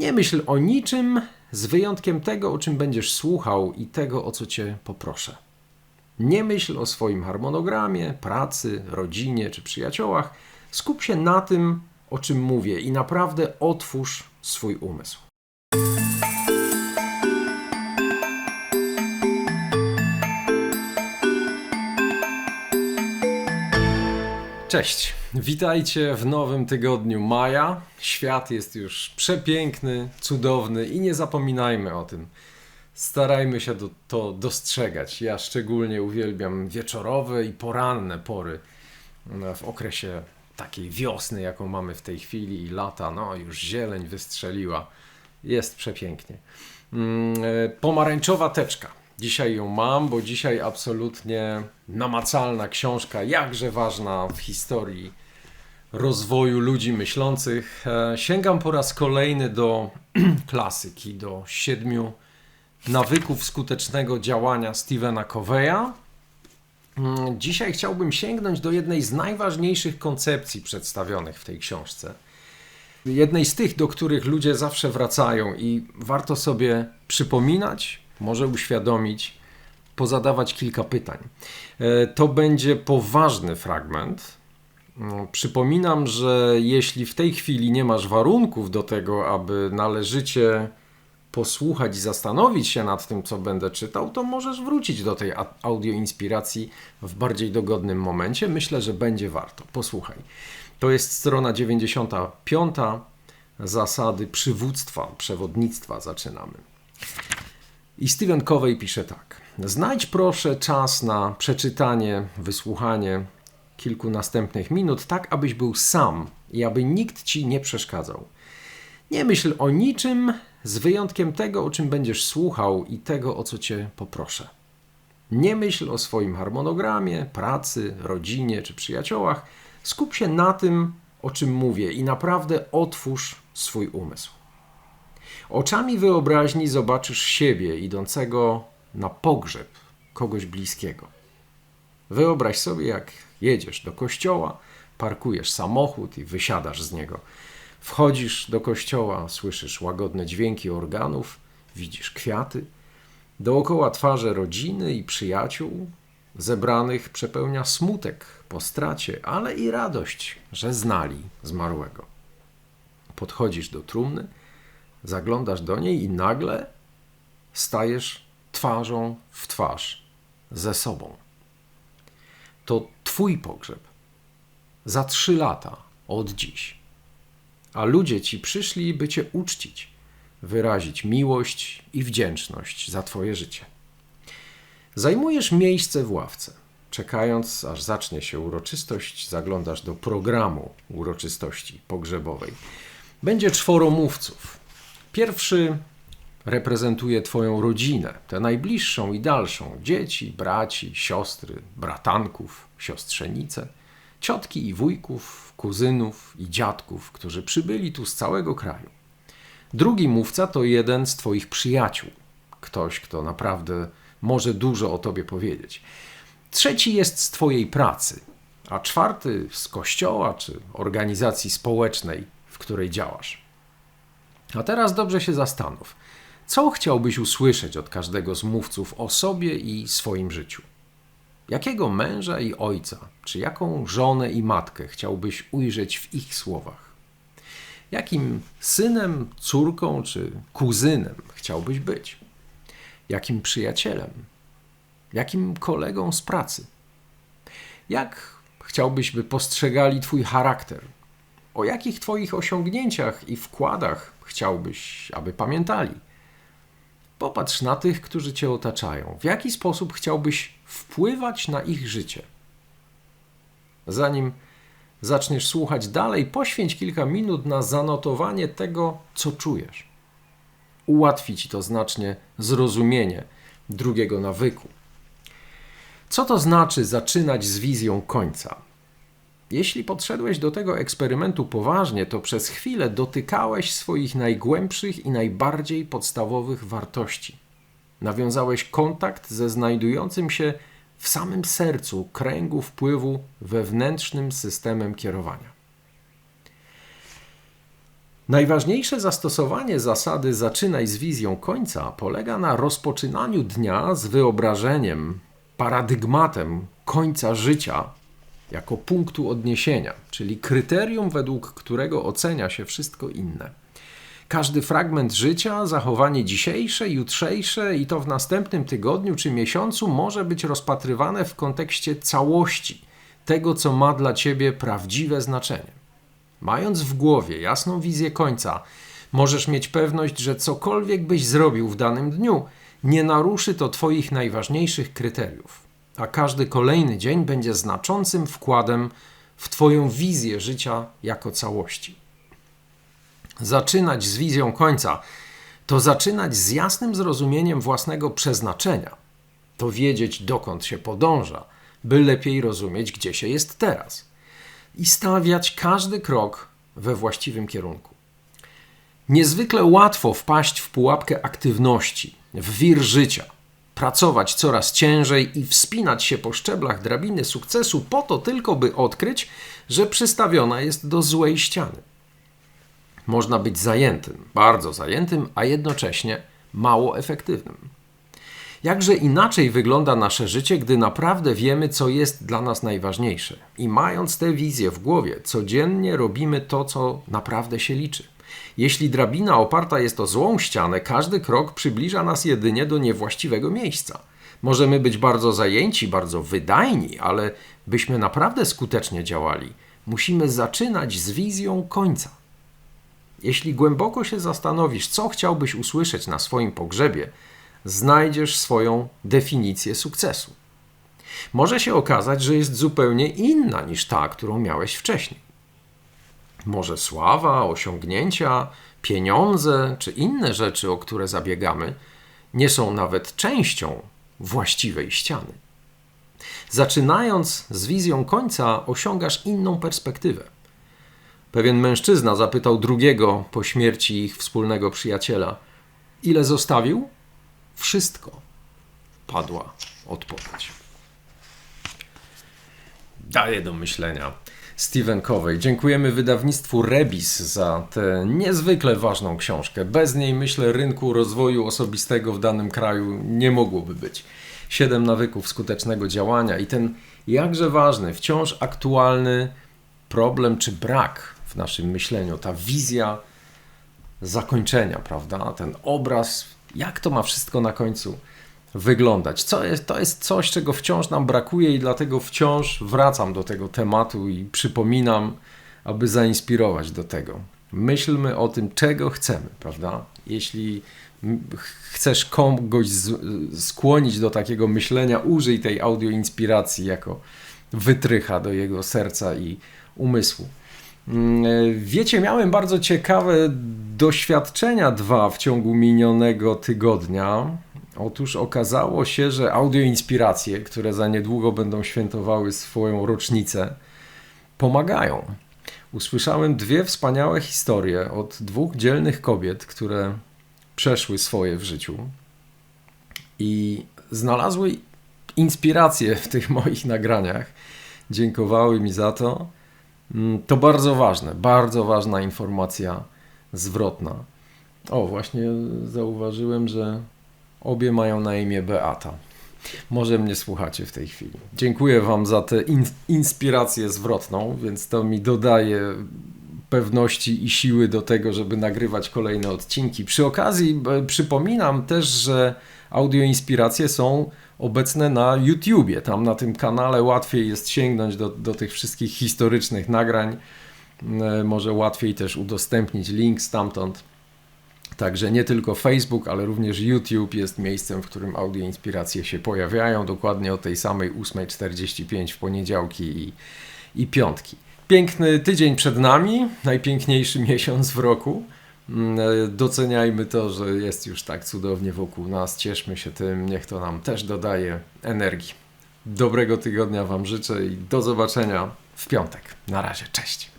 Nie myśl o niczym z wyjątkiem tego, o czym będziesz słuchał i tego, o co cię poproszę. Nie myśl o swoim harmonogramie, pracy, rodzinie czy przyjaciołach. Skup się na tym, o czym mówię i naprawdę otwórz swój umysł. Cześć, witajcie w nowym tygodniu maja. Świat jest już przepiękny, cudowny i nie zapominajmy o tym. Starajmy się do, to dostrzegać. Ja szczególnie uwielbiam wieczorowe i poranne pory no, w okresie takiej wiosny, jaką mamy w tej chwili, i lata. No, już zieleń wystrzeliła. Jest przepięknie. Mm, e, pomarańczowa teczka. Dzisiaj ją mam, bo dzisiaj absolutnie namacalna książka, jakże ważna w historii rozwoju ludzi myślących. E, sięgam po raz kolejny do klasyki, do siedmiu nawyków skutecznego działania Stevena Coveya. Mm, Dzisiaj chciałbym sięgnąć do jednej z najważniejszych koncepcji przedstawionych w tej książce. Jednej z tych, do których ludzie zawsze wracają i warto sobie przypominać, może uświadomić, pozadawać kilka pytań. E, To będzie poważny fragment. Mm, Przypominam, że jeśli w tej chwili nie masz warunków do tego, aby należycie posłuchać i zastanowić się nad tym, co będę czytał, to możesz wrócić do tej audioinspiracji w bardziej dogodnym momencie. Myślę, że będzie warto. Posłuchaj. To jest strona 95. Zasady przywództwa, przewodnictwa zaczynamy. I Stephen Covey pisze tak. Znajdź proszę czas na przeczytanie, wysłuchanie kilku następnych minut, tak abyś był sam i aby nikt ci nie przeszkadzał. Nie myśl o niczym z wyjątkiem tego, o czym będziesz słuchał i tego, o co cię poproszę. Nie myśl o swoim harmonogramie, pracy, rodzinie czy przyjaciołach. Skup się na tym, o czym mówię i naprawdę otwórz swój umysł. Oczami wyobraźni zobaczysz siebie idącego na pogrzeb kogoś bliskiego. Wyobraź sobie, jak jedziesz do kościoła, parkujesz samochód i wysiadasz z niego. Wchodzisz do kościoła, słyszysz łagodne dźwięki organów, widzisz kwiaty. Dookoła twarze rodziny i przyjaciół zebranych przepełnia smutek po stracie, ale i radość, że znali zmarłego. Podchodzisz do trumny, zaglądasz do niej i nagle stajesz twarzą w twarz ze sobą. To Twój pogrzeb. Za trzy lata od dziś. A ludzie ci przyszli, by Cię uczcić, wyrazić miłość i wdzięczność za Twoje życie. Zajmujesz miejsce w ławce. Czekając, aż zacznie się uroczystość, zaglądasz do programu uroczystości pogrzebowej. Będzie czworo mówców. Pierwszy reprezentuje Twoją rodzinę, tę najbliższą i dalszą: dzieci, braci, siostry, bratanków, siostrzenice, ciotki i wujków, kuzynów i dziadków, którzy przybyli tu z całego kraju. Drugi mówca to jeden z Twoich przyjaciół, ktoś, kto naprawdę może dużo o Tobie powiedzieć. Trzeci jest z Twojej pracy, a czwarty z kościoła czy organizacji społecznej, w której działasz. A teraz dobrze się zastanów. Co chciałbyś usłyszeć od każdego z mówców o sobie i swoim życiu? Jakiego męża i ojca, czy jaką żonę i matkę chciałbyś ujrzeć w ich słowach? Jakim synem, córką czy kuzynem chciałbyś być? Jakim przyjacielem? Jakim kolegą z pracy? Jak chciałbyś, by postrzegali Twój charakter? O jakich Twoich osiągnięciach i wkładach chciałbyś, aby pamiętali? Popatrz na tych, którzy Cię otaczają. W jaki sposób chciałbyś wpływać na ich życie? Zanim zaczniesz słuchać dalej, poświęć kilka minut na zanotowanie tego, co czujesz. Ułatwi Ci to znacznie zrozumienie drugiego nawyku. Co to znaczy zaczynać z wizją końca? Jeśli podszedłeś do tego eksperymentu poważnie, to przez chwilę dotykałeś swoich najgłębszych i najbardziej podstawowych wartości. Nawiązałeś kontakt ze znajdującym się w samym sercu kręgu wpływu wewnętrznym systemem kierowania. Najważniejsze zastosowanie zasady zaczynaj z wizją końca polega na rozpoczynaniu dnia z wyobrażeniem, paradygmatem końca życia jako punktu odniesienia, czyli kryterium, według którego ocenia się wszystko inne. Każdy fragment życia, zachowanie dzisiejsze, jutrzejsze i to w następnym tygodniu czy miesiącu może być rozpatrywane w kontekście całości tego, co ma dla ciebie prawdziwe znaczenie. Mając w głowie jasną wizję końca, możesz mieć pewność, że cokolwiek byś zrobił w danym dniu, nie naruszy to Twoich najważniejszych kryteriów, a każdy kolejny dzień będzie znaczącym wkładem w Twoją wizję życia jako całości. Zaczynać z wizją końca to zaczynać z jasnym zrozumieniem własnego przeznaczenia, to wiedzieć, dokąd się podąża, by lepiej rozumieć, gdzie się jest teraz i stawiać każdy krok we właściwym kierunku. Niezwykle łatwo wpaść w pułapkę aktywności, w wir życia, pracować coraz ciężej i wspinać się po szczeblach drabiny sukcesu po to tylko, by odkryć, że przystawiona jest do złej ściany. Można być zajętym, bardzo zajętym, a jednocześnie mało efektywnym. Jakże inaczej wygląda nasze życie, gdy naprawdę wiemy, co jest dla nas najważniejsze. I mając tę wizję w głowie, codziennie robimy to, co naprawdę się liczy. Jeśli drabina oparta jest o złą ścianę, każdy krok przybliża nas jedynie do niewłaściwego miejsca. Możemy być bardzo zajęci, bardzo wydajni, ale byśmy naprawdę skutecznie działali, musimy zaczynać z wizją końca. Jeśli głęboko się zastanowisz, co chciałbyś usłyszeć na swoim pogrzebie, znajdziesz swoją definicję sukcesu. Może się okazać, że jest zupełnie inna niż ta, którą miałeś wcześniej. Może sława, osiągnięcia, pieniądze czy inne rzeczy, o które zabiegamy, nie są nawet częścią właściwej ściany. Zaczynając z wizją końca, osiągasz inną perspektywę. Pewien mężczyzna zapytał drugiego po śmierci ich wspólnego przyjaciela: Ile zostawił? Wszystko. Padła odpowiedź. Daje do myślenia. Steven Covey. Dziękujemy wydawnictwu Rebis za tę niezwykle ważną książkę. Bez niej, myślę, rynku rozwoju osobistego w danym kraju nie mogłoby być. Siedem nawyków skutecznego działania i ten jakże ważny, wciąż aktualny problem czy brak w naszym myśleniu, ta wizja zakończenia, prawda? Ten obraz, jak to ma wszystko na końcu wyglądać. Co jest, to jest coś, czego wciąż nam brakuje, i dlatego wciąż wracam do tego tematu i przypominam, aby zainspirować do tego. Myślmy o tym, czego chcemy, prawda? Jeśli chcesz kogoś skłonić do takiego myślenia, użyj tej audio inspiracji jako wytrycha do jego serca i umysłu. Mm, wiecie, miałem bardzo ciekawe doświadczenia dwa w ciągu minionego tygodnia. Otóż okazało się, że audioinspiracje, które za niedługo będą świętowały swoją rocznicę, pomagają. Usłyszałem dwie wspaniałe historie od dwóch dzielnych kobiet, które przeszły swoje w życiu i znalazły inspirację w tych moich nagraniach. Dziękowały mi za to. Mm, to bardzo ważne, bardzo ważna informacja zwrotna. O, właśnie zauważyłem, że obie mają na imię Beata. Może mnie słuchacie w tej chwili. Dziękuję Wam za tę in inspirację zwrotną, więc to mi dodaje pewności i siły do tego, żeby nagrywać kolejne odcinki. Przy okazji przypominam też, że audioinspiracje są obecne na YouTubie. Tam na tym kanale łatwiej jest sięgnąć do, do tych wszystkich historycznych nagrań. E, może łatwiej też udostępnić link stamtąd. Także nie tylko Facebook, ale również YouTube jest miejscem, w którym audio inspiracje się pojawiają, dokładnie o tej samej 8.45 w poniedziałki i, i piątki. Piękny tydzień przed nami, najpiękniejszy miesiąc w roku. Mm, e, doceniajmy to, że jest już tak cudownie wokół nas, cieszmy się tym, niech to nam też dodaje energii. Dobrego tygodnia Wam życzę i do zobaczenia w piątek. Na razie, cześć.